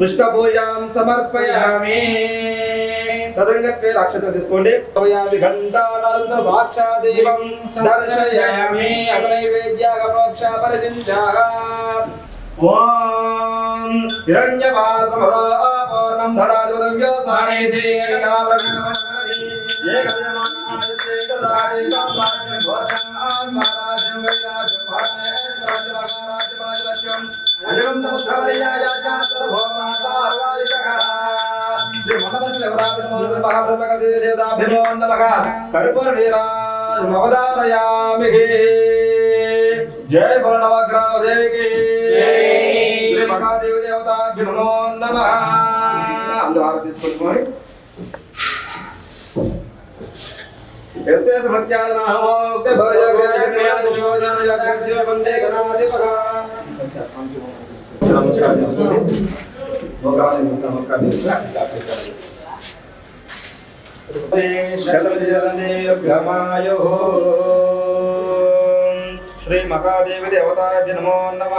పుష్పపూజాం సమర్పయామి. తదంగత్వే అక్షత తీసుకోండి. సమయామి ఘంటానంద సాక్షాదేవం దర్శయామి. అత ప్రోక్ష పరిచించాగ ఓం హిరణ్యపాత్రమదాపూర్ణం సానేతి జయ బల దేవికి శ్రీ మహాదేవి దేవతాభ్యమో నమ. అందరూ హారతి తీసుకొచ్చుకోండి ఎస్తే సమత్యానామోక్త वन्दे వందే నమస్కారం. నమస్కారం చేసుకోండి శ్రీ మహాదేవి దేవతాభ్య నమో నమ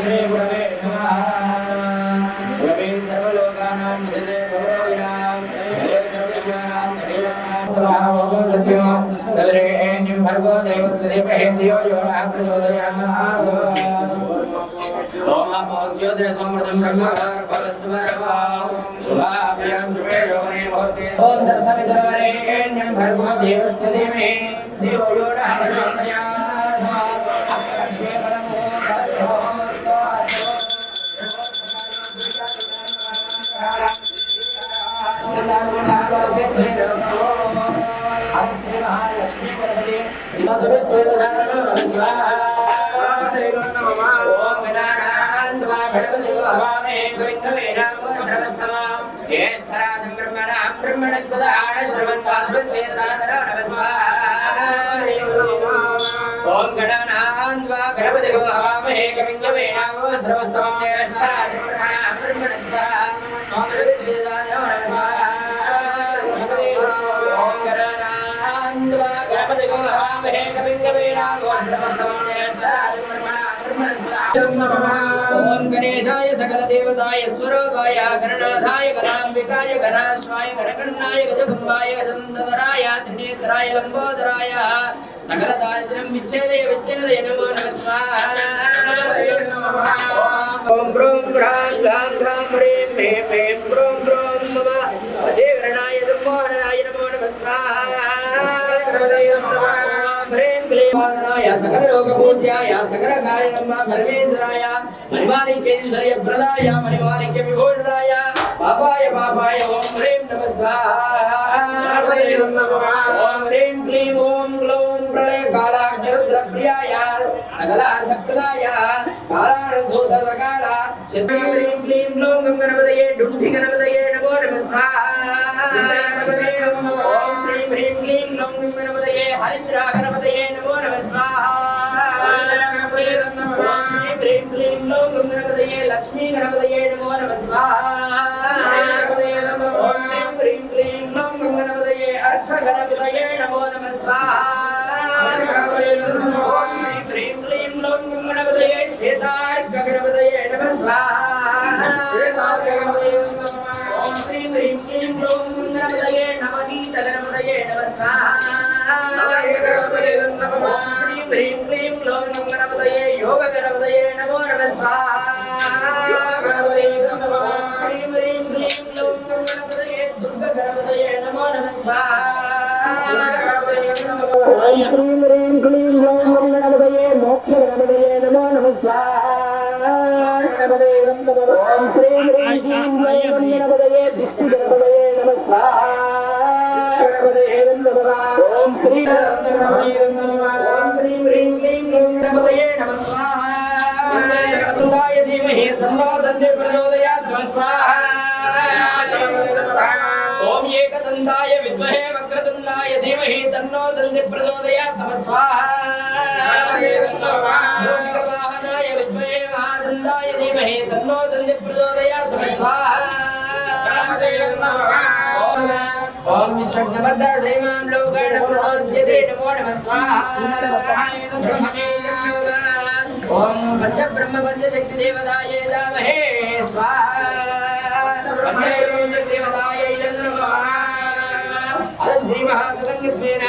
శ్రీ దేవస్య దేవో యో జ్యోతిరసమృతం ఓం దర్శమితరవరేణ్యం జ్యేష్ఠరాజం బ్రహ్మణ బ్రహ్మణస్పద ఆడ శ్రవణ్వాధుసేదాతర ఓం గణనాన్వా గణపతి గో హవామహే కవింగమే ఓం గణేశాయ సకల దేవతాయ స్వరూపాయ గణనాథాయ గణాంబికాయ గణాశ్వాయ గణకర్ణాయ గజకుంభాయ గజంధరాయ త్రినేత్రాయ లంబోదరాయ సకల దారిద్ర్యం విచ్ఛేదయ విచ్ఛేదయ నమో నమ ఓం బ్రూం భ్రాం గాం ఘాం హ్రీం హ్రీం హ్రీం బ్రూం బ్రూం మమ వశీకరణాయ దుర్మోహనాయ నమో నమ స్వాహ వాదనాయ సకల లోకపూజ్యాయ సకల కారణమ్మ పరమేశ్వరాయ మణిమాణిక్యేశ్వర్య ప్రదాయ మణిమాణిక్య విభూషితాయ పాపాయ పాపాయ ఓం హ్రీం నమః ఓం హ్రీం క్లీం ఓం గ్లౌం ప్రళయ కాళాక్షరుద్ర ప్రియాయ సకలార్థప్రదాయ కాళార్థూత సకాల శత్రు క్లీం గ్లౌం గణపతయే డుంధి గణపతయే నమో నమః। ఓం శ్రీం హ్రీం క్లీం గ్లౌం గణపతయే హరిద్ర గణపతయే నమో నమః హ్రీం క్లీం గ్లౌం గణపతయే లక్ష్మీ గణపతయే నమో నమః ఓం శ్రీం హ్రీం క్లీం గ్లౌం గణపతయే అర్ధ గణపతయే నమో నమః ఓం శ్రీం హ్రీం క్లీం గ్లౌం గణపతయే శ్వేతార్ఘ గణపతయే నమః ఓం శ్రీం హ్రీం క్లీం గ్లౌం గణపతయే నవనీత గణపతయే నమః ఓం శ్రీం హ్రీం క్లీం గ్లౌం గణపతయే యోగ గణపతయే నమో నమః ఓం శ్రీం హ్రీం క్లీం గ్లౌం గణపతయే దుర్గ గణపతయే నమో నమః శ్రీం హ్రీం క్లీం గ్లౌం గణపతయే మోక్ష గణపతయే నమో నమః ఓం శ్రీం హ్రీం క్లీం గణపతయే దిష్టి గణపతయే ఓం శ్రీ ఓం శ్రీం హ్రీం క్లీం గ్లౌం గణపతయే నమః తుండాయ ధీమహి తన్నో దందే ప్రచోదయాత్ ఓం ఏకదంతాయ విద్మహే వక్రతుండాయ ధీమహి తన్నో దందే ప్రచోదయాత్ మూషికవాహనాయ తన్నో దందే ప్రచోదయాత్ ఓం ఓం విశ్వజ్ఞవర్ధ శ్రీమాం లోకేణ ప్రణోద్యతే నమో నమః స్వాహా ఓం పంచబ్రహ్మ పంచశక్తి దేవతాయే దామహే స్వాహా పంచశక్తి దేవతాయై నమః అద శ్రీ మహాసంగత్వేన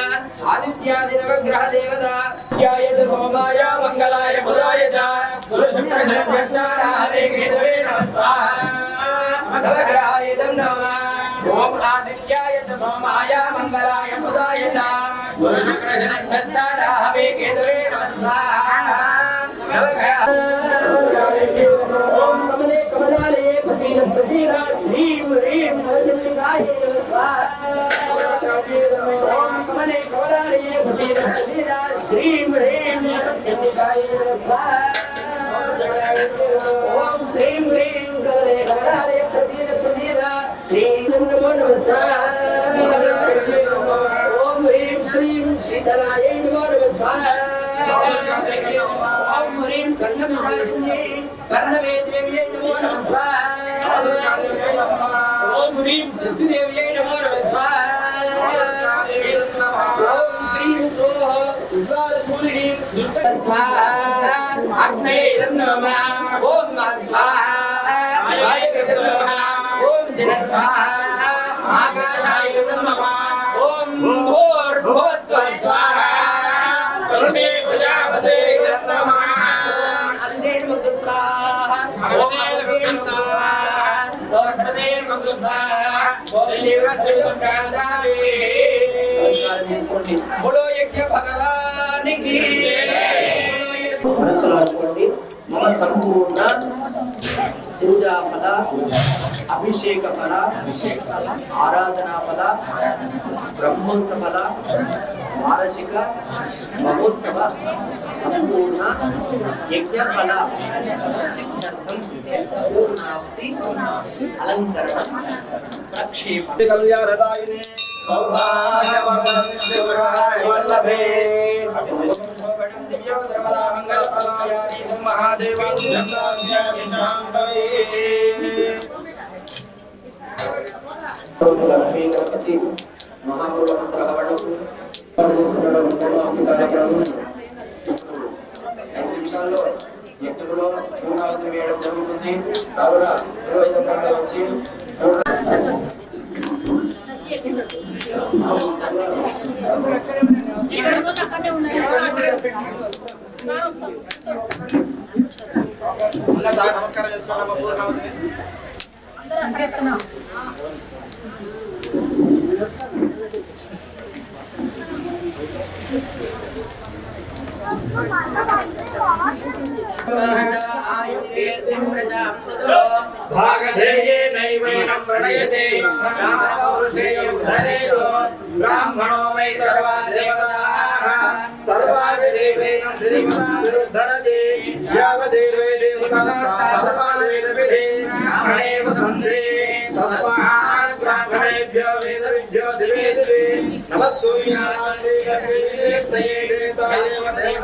ఆదిత్యాది నవగ్రహ దేవత ओम आदित्याय च सोमाय, मंगलाय बुधाय च। गुरु शुक्र शनिभ्यश्च राहवे केतवे नमः ओम कमले कमलाले पसीदं पसीदा श्रीं ह्रीं नरसिंहाय नमः ओम कमले ह्रीं नरसिंहाय नमः स्वाहा ओम कमले कमलाले पसीदं पसीदा శ్రీం హ్రీం నరసింహాయ నమః స్వాహా ఓం శ్రీం హ్రీం కమలే కమలాలయే ప్రసీద ప్రసీద శ్రీం నమో నమః స్వాహా ఓం హ్రీం శ్రీం శ్రీధరాయ నమో నమః స్వాహా ఓం హ్రీం కర్ణవిశాచిన్యై కర్ణవేదేవ్యై నమో నమః స్వాహా ఓం ఆకాశాయ నమః ఓం భూర్భువస్వ ప్రజాపతే నమః ఓం ఓం దేవస్య నమస్కారం చేసుకోండి బోలో భగవానికి మనసులో అనుకోండి మమ సంపూర్ణ పూజా ఫల అభిషేక ఫల ఆరాధనా ఫల బ్రహ్మోత్సవ మానసిక మహోత్సవ సంపూర్ణ యజ్ఞ ఫల సిద్ధార్థం పూర్ణావతి అలంకరణ ప్రక్షేప కళ్యాణదాయినే సౌభాగ్యవల్లభే లక్ష్మీ గణపతి కార్యక్రమం ఐదు నిమిషాల్లో యజ్ఞంలో పూర్ణావతి వేయడం జరుగుతుంది కావున పురోహిత వచ్చి నమస్కారం చేసుకోండి పూర్ణావతి भागधेयेनैवैनं प्रणयते रामपौरुषेयं धरेतो ब्राह्मणो वै सर्वा देवताः सर्वाभिदेवैनं देवताभिरुद्धरते यावदेवे देवता सर्वावेदविधे ब्राह्मणेव सन्धे तस्मात् ब्राह्मणेभ्यो वेदविभ्यो दिवे दिवे नमस्तुभ्याय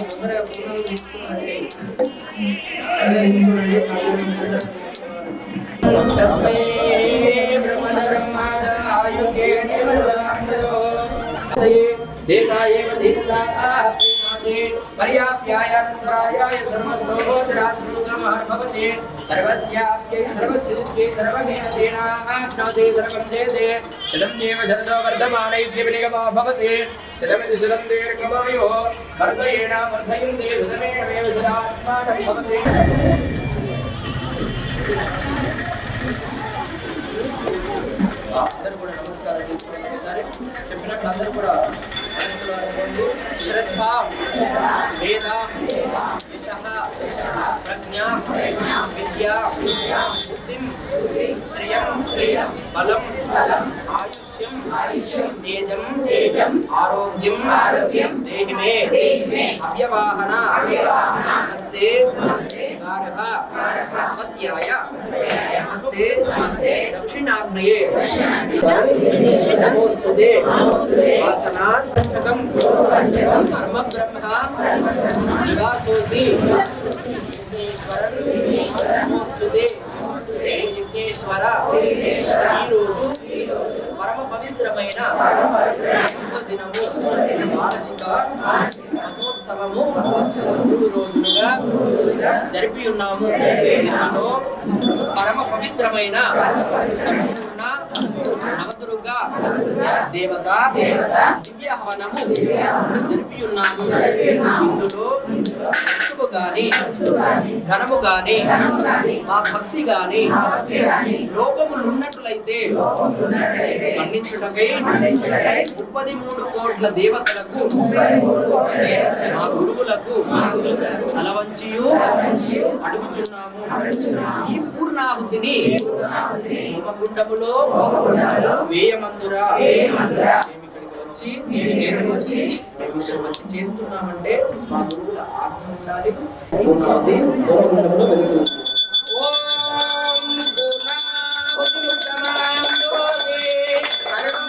మీ ముందర ఫోటోలు తీసుకోనండి అదే తీసుకోనండి తస్మై బ్రహ్మద బ్రహ్మాద ఆయుగే నిర్వదాండదో దేతాయేవ దేవతా ఆప్తినాతే పర్యాప్యాయ కుందరాయ సర్వస్తోభోధరాత్రుత पर्याप्यायानन्तरायाय सर्वस्तोभोजरात्रोगमहर्भवते सर्वस्याप्यै सर्वसिद्ध्यै सर्वमेनतेनाप्नोति सर्वं जयते। शतं देव शरदो वर्धमानैभ्यभिनिगमो भवति। शतमिति शतं दीर्घमायुः वर्धयेन वर्धयन्ते शतमेनमेव शतात्मानं भवति। అందరూ కూడా నమస్కారం చేసుకోండి ఒకసారి చెప్పినట్టు అందరూ కూడా మనస్సులో అనుకోండి శ్రద్ధ వేద యశ ప్రజ్ఞ విద్య బుద్ధిం శ్రియం బలం ఆయుష్యం ఆయుష్యం తేజం తేజం ఆరోగ్యం ఆరోగ్యం దేహిమే దేహిమే అవ్యవాహన అవ్యవాహన నమస్తే. నమస్తే. కారక సత్యాయ నమస్తే నమస్తే దక్షిణాగ్నయే నమోస్తుతే వాసనాత్ పంచకం కర్మ బ్రహ్మ నివాసోసి విఘ్నేశ్వరన్ నమోస్తుతే విఘ్నేశ్వర ఈరోజు పరమ పవిత్రమైన శుభదినము వార్షిక రథోత్సవము మూడు రోజులుగా జరిపి ఉన్నాము. దీనిలో పరమ పవిత్రమైన సంపూర్ణ నవదుర్గా దేవత దివ్య హవనము జరిపి ఉన్నాము. ఇందులో గాని ధనము గాని మా భక్తి గాని లోపములు ఉన్నట్లయితే మన్నించుటకై ముప్పది మూడు కోట్ల దేవతలకు మా గురువులకు తలవంచియు అడుగుచున్నాము. ఈ పూర్ణాహుతిని హోమగుండములో వేయమందురా. వచ్చి చేసుకొచ్చి ఇక్కడికి వచ్చి చేస్తున్నామంటే మా గురువుల ఆజ్ఞ ఉండాలి. పూర్ణాహుతి హోమగుండంలో వెలుగుతుంది ఓం పూర్ణాహుతి సమాంజోతి సర్వం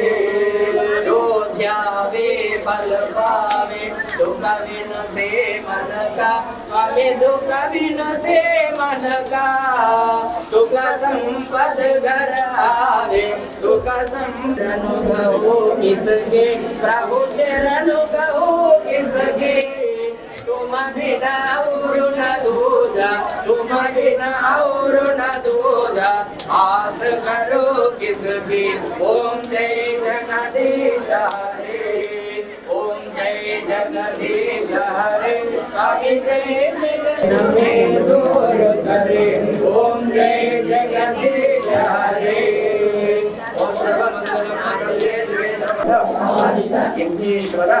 मन का दुख से मन का सुख संपद घर आवे सुख कहो किसके? प्रभु शरण कहो किसके? तुम बिना और न दूजा, तुम बिना और न दूजा। आस करो किसकी? ओम जय जगदीश हरे जय जगदीश हरे स्वामी जय जगदमे दूर करे ओम जय जगदीश हरे ओम सर्वमंगल मांगल्ये शिवे सर्वदा यज्ञेश्वर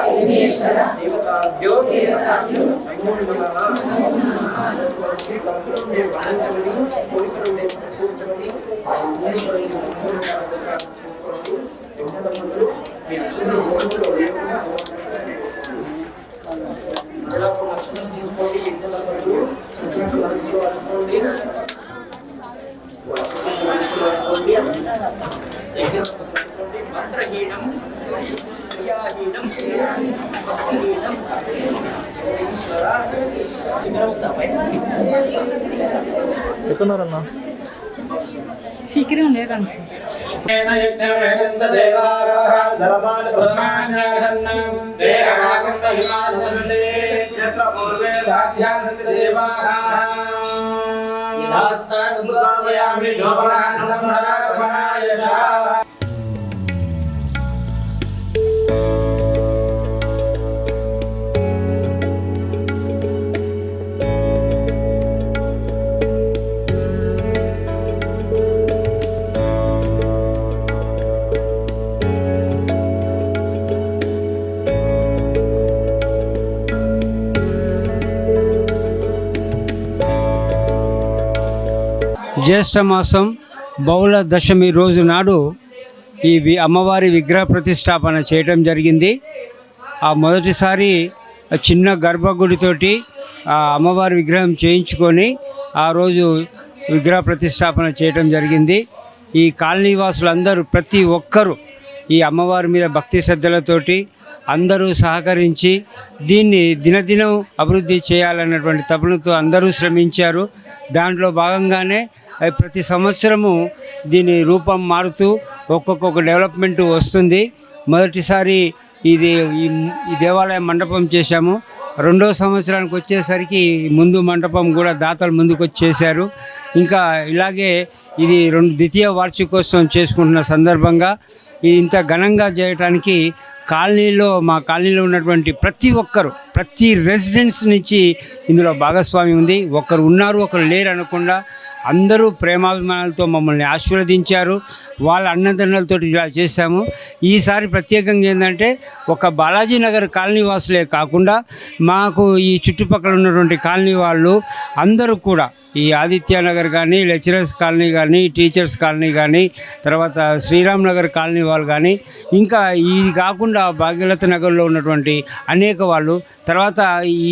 देवताभ्यो नमो नमः స్వస్తి కర్తవ్య వాంఛనని కోరికలుండే కూర్చొని ఈశ్వరుని సంపూర్ణంగా ఎక్కడున్నారన్నా? శీఘ్రం లేదంట పూర్వే సాధ్యాంతి జ్యేష్ఠమాసం జ్యేష్ఠ మాసం బహుళ దశమి రోజు నాడు ఈ వి- అమ్మవారి విగ్రహ ప్రతిష్టాపన చేయడం జరిగింది. ఆ మొదటిసారి చిన్న గర్భగుడితోటి ఆ అమ్మవారి విగ్రహం చేయించుకొని ఆ రోజు విగ్రహ ప్రతిష్టాపన చేయడం జరిగింది. ఈ కాలనీవాసులందరూ ప్రతి ఒక్కరూ ఈ అమ్మవారి మీద భక్తి శ్రద్ధలతోటి అందరూ సహకరించి దీన్ని దినదినం అభివృద్ధి చేయాలన్నటువంటి తపనతో అందరూ శ్రమించారు. దాంట్లో భాగంగానే అవి ప్రతి సంవత్సరము దీని రూపం మారుతూ ఒక్కొక్క డెవలప్మెంట్ వస్తుంది. మొదటిసారి ఇది ఈ దేవాలయ మండపం చేశాము. రెండో సంవత్సరానికి వచ్చేసరికి ముందు మండపం కూడా దాతలు ముందుకు వచ్చేసారు ఇంకా ఇలాగే ఇది రెండు ద్వితీయ వార్షికోత్సవం చేసుకుంటున్న సందర్భంగా ఇది ఇంత ఘనంగా చేయడానికి కాలనీలో మా కాలనీలో ఉన్నటువంటి ప్రతి ఒక్కరు ప్రతి రెసిడెంట్స్ నుంచి ఇందులో భాగస్వామి ఉంది. ఒకరు ఉన్నారు ఒకరు లేరు అనకుండా అందరూ ప్రేమాభిమానాలతో మమ్మల్ని ఆశీర్వదించారు. వాళ్ళ అన్నదండలతో ఇలా చేశాము. ఈసారి ప్రత్యేకంగా ఏంటంటే ఒక బాలాజీ నగర్ కాలనీ వాసులే కాకుండా మాకు ఈ చుట్టుపక్కల ఉన్నటువంటి కాలనీ వాళ్ళు అందరూ కూడా ఈ ఆదిత్య నగర్ కానీ లెక్చరర్స్ కాలనీ కానీ టీచర్స్ కాలనీ కానీ తర్వాత శ్రీరామ్ నగర్ కాలనీ వాళ్ళు కానీ ఇంకా ఇది కాకుండా భాగ్యలత నగర్లో ఉన్నటువంటి అనేక వాళ్ళు తర్వాత ఈ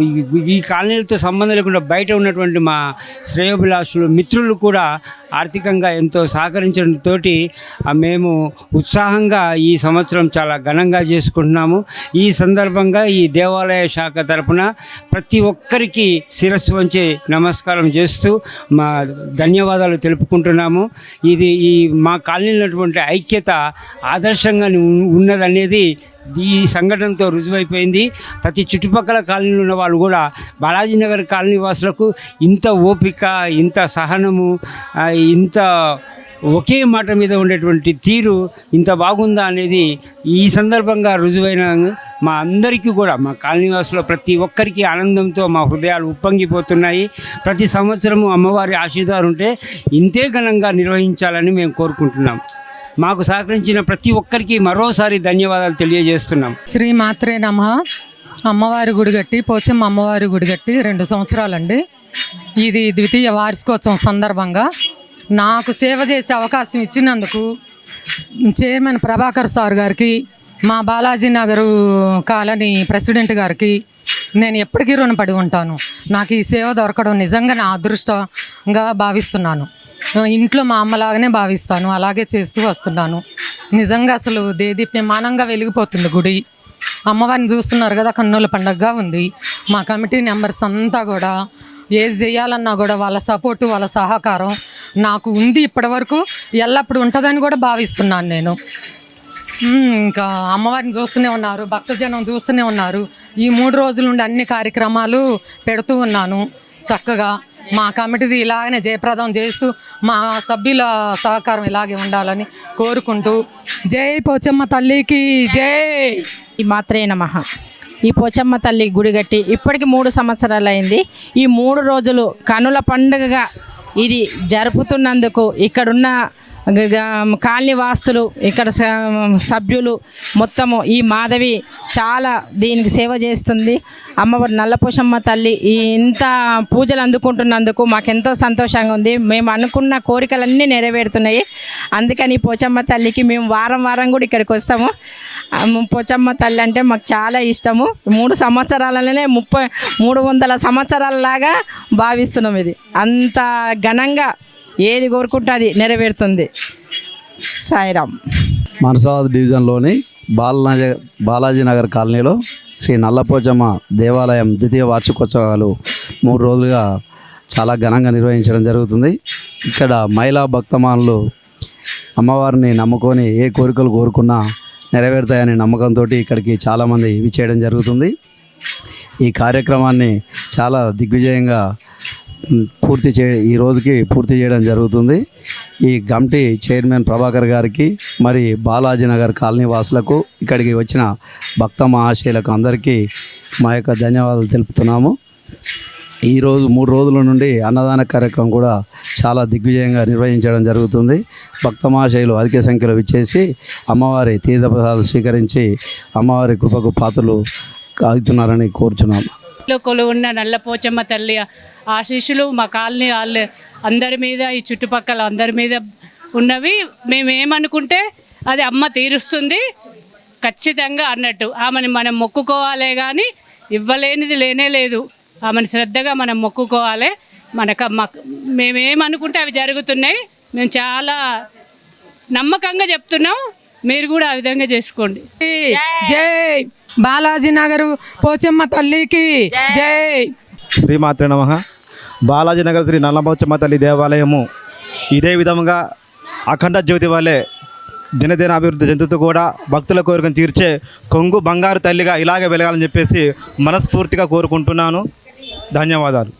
ఈ- ఈ కాలనీలతో సంబంధం లేకుండా బయట ఉన్నటువంటి మా శ్రేయోభిలాషులు మిత్రులు కూడా ఆర్థికంగా ఎంతో సహకరించడంతో మేము ఉత్సాహంగా ఈ సంవత్సరం చాలా ఘనంగా చేసుకుంటున్నాము. ఈ సందర్భంగా ఈ దేవాలయ శాఖ తరపున ప్రతి ఒక్కరికి శిరస్సు వంచి నమస్కారం చేస్తూ మా ధన్యవాదాలు తెలుపుకుంటున్నాము. ఇది ఈ మా కాలనీలో ఉన్నటువంటి ఐక్యత ఆదర్శంగా ఉన్నదనేది ఈ సంఘటనతో రుజువైపోయింది. ప్రతి చుట్టుపక్కల కాలనీలో ఉన్న వాళ్ళు కూడా బాలాజీ నగర్ కాలనీ వాసులకు ఇంత ఓపిక ఇంత సహనము ఇంత ఒకే మాట మీద ఉండేటువంటి తీరు ఇంత బాగుందా అనేది ఈ సందర్భంగా రుజువైన మా అందరికీ కూడా మా కాలనీవాసులో ప్రతి ఒక్కరికి ఆనందంతో మా హృదయాలు ఉప్పొంగిపోతున్నాయి. ప్రతి సంవత్సరము అమ్మవారి ఆశీర్వాదం ఉంటే ఇంతే ఘనంగా నిర్వహించాలని మేము కోరుకుంటున్నాం. మాకు సహకరించిన ప్రతి ఒక్కరికి మరోసారి ధన్యవాదాలు తెలియజేస్తున్నాం. శ్రీ మాత్రే నమ. అమ్మవారి గుడిగట్టి పోచమ్మ అమ్మవారి గుడి కట్టి రెండు సంవత్సరాలండి. ఇది ద్వితీయ వార్షికోత్సవం సందర్భంగా. నాకు సేవ చేసే అవకాశం ఇచ్చినందుకు చైర్మన్ ప్రభాకర్ సార్ గారికి మా బాలాజీ నగరు కాలనీ ప్రెసిడెంట్ గారికి నేను ఎప్పటికీ రుణపడి ఉంటాను. నాకు ఈ సేవ దొరకడం నిజంగా నా అదృష్టంగా భావిస్తున్నాను. ఇంట్లో మా అమ్మలాగానే భావిస్తాను అలాగే చేస్తూ వస్తున్నాను. నిజంగా అసలు దేదీప్యమానంగా వెలిగిపోతుంది గుడి. అమ్మవారిని చూస్తున్నారు కదా కన్నుల పండగగా ఉంది. మా కమిటీ మెంబర్స్ అంతా కూడా ఏది చేయాలన్నా కూడా వాళ్ళ సపోర్టు వాళ్ళ సహకారం నాకు ఉంది ఇప్పటివరకు. ఎల్లప్పుడు ఉంటుందని కూడా భావిస్తున్నాను నేను. ఇంకా అమ్మవారిని చూస్తూనే ఉన్నారు భక్తజనం చూస్తూనే ఉన్నారు. ఈ మూడు రోజుల నుండి అన్ని కార్యక్రమాలు పెడుతూ ఉన్నాను చక్కగా. మా కమిటీది ఇలాగనే జయప్రదం చేస్తూ మా సభ్యుల సహకారం ఇలాగే ఉండాలని కోరుకుంటూ. జై పోచమ్మ తల్లికి జై! మాత్రమే మాత్రే నమ. ఈ పోచమ్మ తల్లి గుడి కట్టి ఇప్పటికి మూడు సంవత్సరాలు అయింది ఈ మూడు రోజులు కనుల పండుగగా ఇది జరుపుతున్నందుకు ఇక్కడున్న కాలనీ వాస్తులు ఇక్కడ స- సభ్యులు మొత్తము ఈ మాధవి చాలా దీనికి సేవ చేస్తుంది. అమ్మవారి నల్లపోషమ్మ తల్లి ఈ ఇంత పూజలు అందుకుంటున్నందుకు మాకెంతో సంతోషంగా ఉంది. మేము అనుకున్న కోరికలన్నీ నెరవేరుతున్నాయి. అందుకని ఈ పోచమ్మ తల్లికి మేము వారం వారం కూడా ఇక్కడికి వస్తాము. పోచమ్మ తల్లి అంటే మాకు చాలా ఇష్టము. మూడు సంవత్సరాలనే ముప్పై మూడు వందల సంవత్సరాలలాగా భావిస్తున్నాం ఇది. అంత ఘనంగా ఏది కోరుకుంటే అది నెరవేరుతుంది. సాయిరామ్. మనసాద్ డివిజన్లోని బాలనగర్ బాలాజీ నగర్ కాలనీలో శ్రీ నల్లపోచమ్మ దేవాలయం ద్వితీయ వార్షికోత్సవాలు మూడు రోజులుగా చాలా ఘనంగా నిర్వహించడం జరుగుతుంది. ఇక్కడ మహిళా భక్తమానులు అమ్మవారిని నమ్ముకొని ఏ కోరికలు కోరుకున్నా నెరవేరుతాయనే నమ్మకంతో ఇక్కడికి చాలామంది విచ్చేయడం జరుగుతుంది. ఈ కార్యక్రమాన్ని చాలా దిగ్విజయంగా పూర్తి చే ఈ రోజుకి పూర్తి చేయడం జరుగుతుంది. ఈ కమిటీ చైర్మన్ ప్రభాకర్ గారికి మరి బాలాజీ నగర్ కాలనీ వాసులకు ఇక్కడికి వచ్చిన భక్త మహాశయులకు అందరికీ మా యొక్క ధన్యవాదాలు తెలుపుతున్నాము. ఈరోజు మూడు రోజుల నుండి అన్నదాన కార్యక్రమం కూడా చాలా దిగ్విజయంగా నిర్వహించడం జరుగుతుంది. భక్తమాశయులు అధిక సంఖ్యలో విచ్చేసి అమ్మవారి తీర్థప్రసాదాలు స్వీకరించి అమ్మవారి కృపకు పాత్రలు కాగుతున్నారని కోరుచున్నాము కొలు ఉన్న నల్లపోచమ్మ తల్లి ఆశీస్సులు మా కాలనీ వాళ్ళు అందరి మీద ఈ చుట్టుపక్కల అందరి మీద ఉన్నవి. మేము ఏమనుకుంటే అది అమ్మ తీరుస్తుంది. ఖచ్చితంగా అన్నట్టు ఆమెని మనం మొక్కుకోవాలే కానీ ఇవ్వలేనిది లేనే లేదు. ఆమెను శ్రద్ధగా మనం మొక్కుకోవాలి. మనకు మాకు మేమేమనుకుంటే అవి జరుగుతున్నాయి. మేము చాలా నమ్మకంగా చెప్తున్నాం. మీరు కూడా ఆ విధంగా చేసుకోండి. జై బాలాజీ నగర్ పోచమ్మ తల్లికి. జై. శ్రీమాత్రే నమ. బాలాజీనగర్ శ్రీ నల్లబొచ్చమ్మ తల్లి దేవాలయము. ఇదే విధంగా అఖండ జ్యోతి వలె దినదిన అభివృద్ధి చెందుతూ కూడా భక్తుల కోరికను తీర్చే కొంగు బంగారు తల్లిగా ఇలాగే వెలగాలని చెప్పేసి మనస్ఫూర్తిగా కోరుకుంటున్నాను. ధన్యవాదాలు.